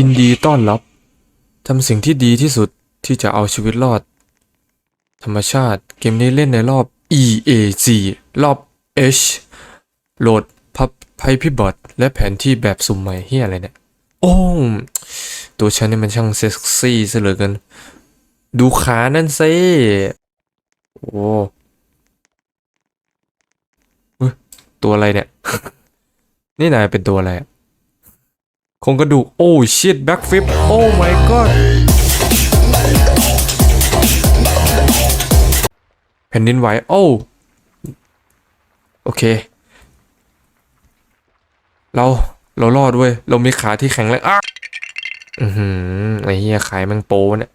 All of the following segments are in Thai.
ยินดีต้อนรับ ทำสิ่งที่ดีที่สุดที่จะเอาชีวิตรอด ธรรมชาติเกมนี้เล่นในรอบ EAG รอบ H โหลดพับไพพิบอทและแผนที่แบบสุ่มใหม่เฮียอะไรเนี่ย โอ้ตัวฉันนี่มันช่างเซ็กซี่ซะเหลือเกิน ดูขานั่นสิโอ้ตัวอะไรเนี่ย นี่นายเป็นตัวอะไรอะ ครงกระดูกโอ้ชิตแบ็กฟิปโอ้ my god แผ่นดินไหวโอ้โอเค เราเรารอดเว้ย เรามีขาที่แข็งแรงอะอือหือไอ้เหี้ยขายแมันโปเนี่ย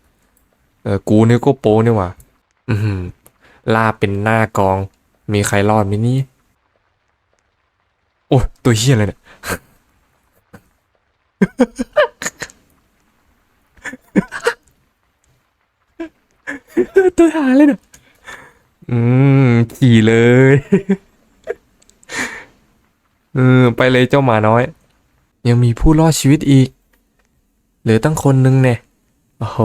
เออกูนี่ก็โปนี่หว่าอือหือลาเป็นหน้ากอง มีใครรอดไหมนี่โอ้ตัวเหี้ยอะไรเนี่ย ตัวหาเลยเนี่ยอืม ขี่เลย เออ ไปเลยเจ้าหมาน้อย ยังมีผู้รอดชีวิตอีก เหลือตั้งคนนึงเนี่ย โอ้โห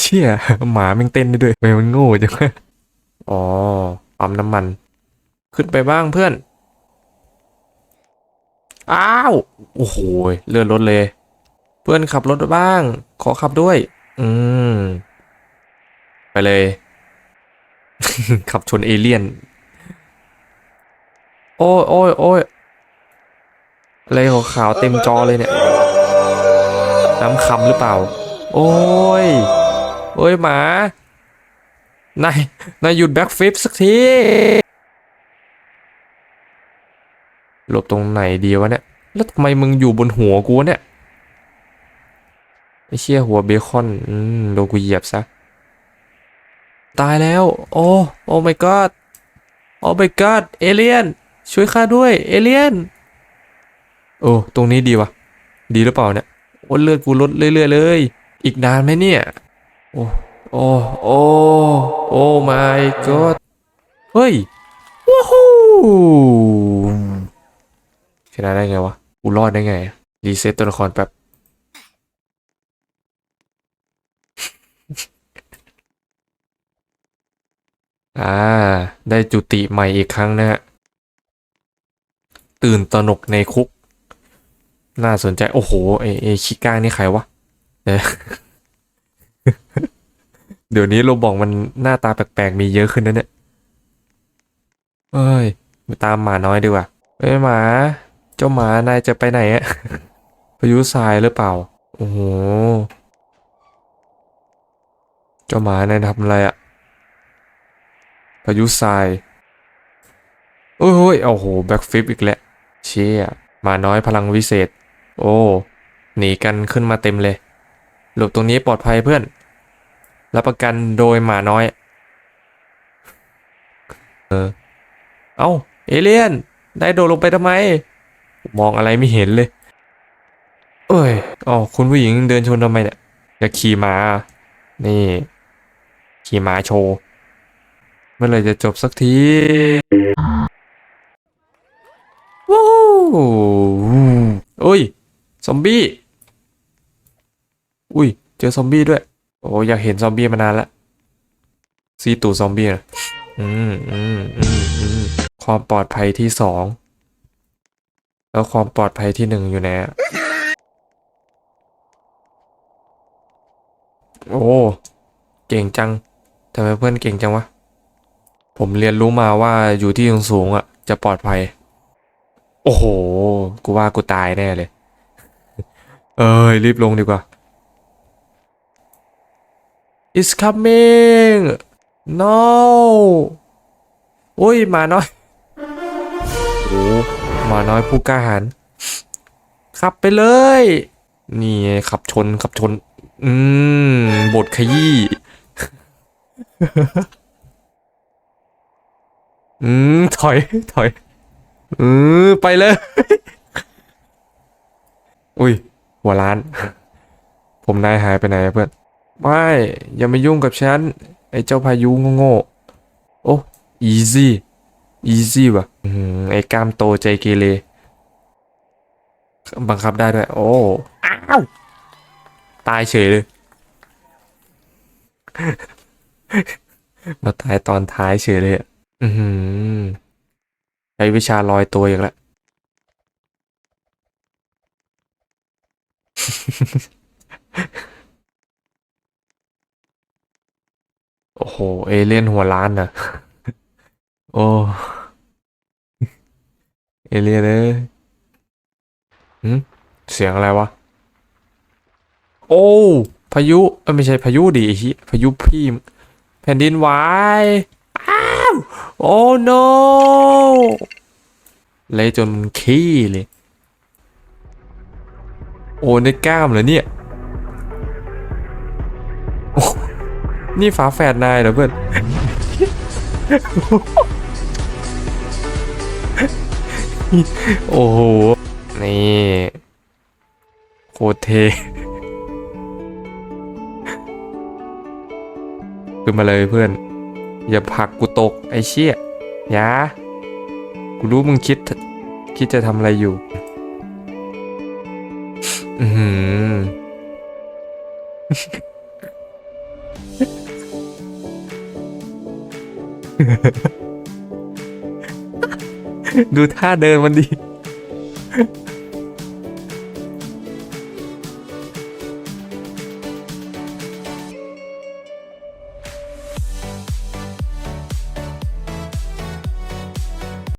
เชี่ย หมาแม่งเต้นได้ด้วยทำไมมันโง่จังวะอ๋อปั๊มน้ำมัน ขึ้นไปบ้างเพื่อน อ้าว โอ้โห เลื่อนรถเลย เพื่อนขับรถบ้าง ขอขับด้วย อืม ไปเลย ขับชนเอเลี่ยน โอ้ยโอ้ยโอ้ยอะไรขาวๆเต็มจอเลยเนี่ย น้ำคำหรือเปล่า โอ้ย โอ้ยหมานายนายหยุดแบ็กฟลิปสักที หลบตรงไหนดีวะเนี่ย แล้วทำไมมึงอยู่บนหัวกูเนี่ย ไอ้เชี่ยหัวเบคอน อืมโดนกูเหยียบซะ ตายแล้ว โอ้ โอ้ my god โอ้ my god เอเลียน ช่วยข้าด้วย เอเลียน โอ้ ตรงนี้ดีวะ ดีหรือเปล่าเนี่ย โอ้เลือดกูลดเรื่อยๆเลย อีกนานไหมเนี่ย โอ้ โอ้ โอ้ โอ้ my god เฮ้ย ว้าว ชนะได้ไงวะ กูรอดได้ไง รีเซ็ตตัวละครแป๊บ อ่า ได้จุติใหม่อีกครั้งนะฮะ ตื่นตระหนกในคุก น่าสนใจ โอ้โหไอไอชิก้านี่ใครวะเดี๋ยวเดี๋ยวนี้โรบอกมันหน้าตาแปลกๆ มีเยอะขึ้นนะเนี่ย เอ้ย ตามหมาน้อยดีกว่าเอ้ยหมา จ้าหมานายจะไปไหนอะพายุทรายหรือเปล่า โอ้โห เจ้าหมานายทำอะไรอะพายุทรายโอ้ยโอ้ยโอ้โห แบ็กฟลิปอีกแล้ว เชี่ยหมาน้อยพลังวิเศษ โอ้ หนีกันขึ้นมาเต็มเลย หลบตรงนี้ปลอดภัยเพื่อน รับประกันโดยหมาน้อย เออ เอ้า เอเลียนนายโดดลงไปทำไม มองอะไรไม่เห็นเลย เอ้ยอ๋อคุณผู้หญิงเดินชนทำไมเนี่ยอยากขี่ม้า นี่ ขี่ม้าโชว์ เมื่อไรจะจบสักทีว้าวโอ้ย ซอมบี้ อุ้ย เจอซอมบี้ด้วย โอ้อยากเห็นซอมบี้มานานละซีตูซอมบี้นะอืมอืมอืมอืมความปลอดภัยที่สอง แล้วความปลอดภัยที่หนึ่งอยู่ไหนอะโอ้เก่งจังทำไมเพื่อนเก่งจังวะ ผมเรียนรู้มาว่าอยู่ที่สูงๆอะ จะปลอดภัย โอ้โห กูว่ากูตายแน่เลย เอ้ย รีบลงดีกว่า It's coming no โอ้ย มาน้อยโอ้ หมาน้อยผู้กล้าหาญขับไปเลย นี่ขับชนขับชน อืมบทขยี้อืมถอยถอยอือไปเลย อุ้ยหัวล้าน ผมนายหายไปไหนเพื่อน ไม่ อย่ามายุ่งกับฉัน ไอ้เจ้าพายุโง่โอ้ easy easy ว่ะ ไอ้กล้ามโตใจเกเรบังคับได้ด้วย โอ้อ้าวตายเฉยเลย มาตายตอนท้ายเฉยเลยอะอือหือใช้วิชาลอยตัวอีกแล้วโอ้โห เอเลี่ยนหัวล้านน่ะโอ้ เอเลี่ยนเอ้ยหืมเสียงอะไรวะ โอ้พายุเอ้ยไม่ใช่พายุดิไอ้เหี้ยพายุพี่มแผ่นดินไหวอ้าวโอ้ no เละจนขี้เลย โอ้ในกล้ามเหรอเนี่ยนี่ฝาแฝดนายเหรอเพื่อน โอ้โห นี่โคตรเทขึ้นมาเลยเพื่อน อย่าผักกูตกไอ้เชี่ยยากูรู้มึงคิด คิดจะทำอะไรอยู่ อือหือ ดูท่าเดินมันดี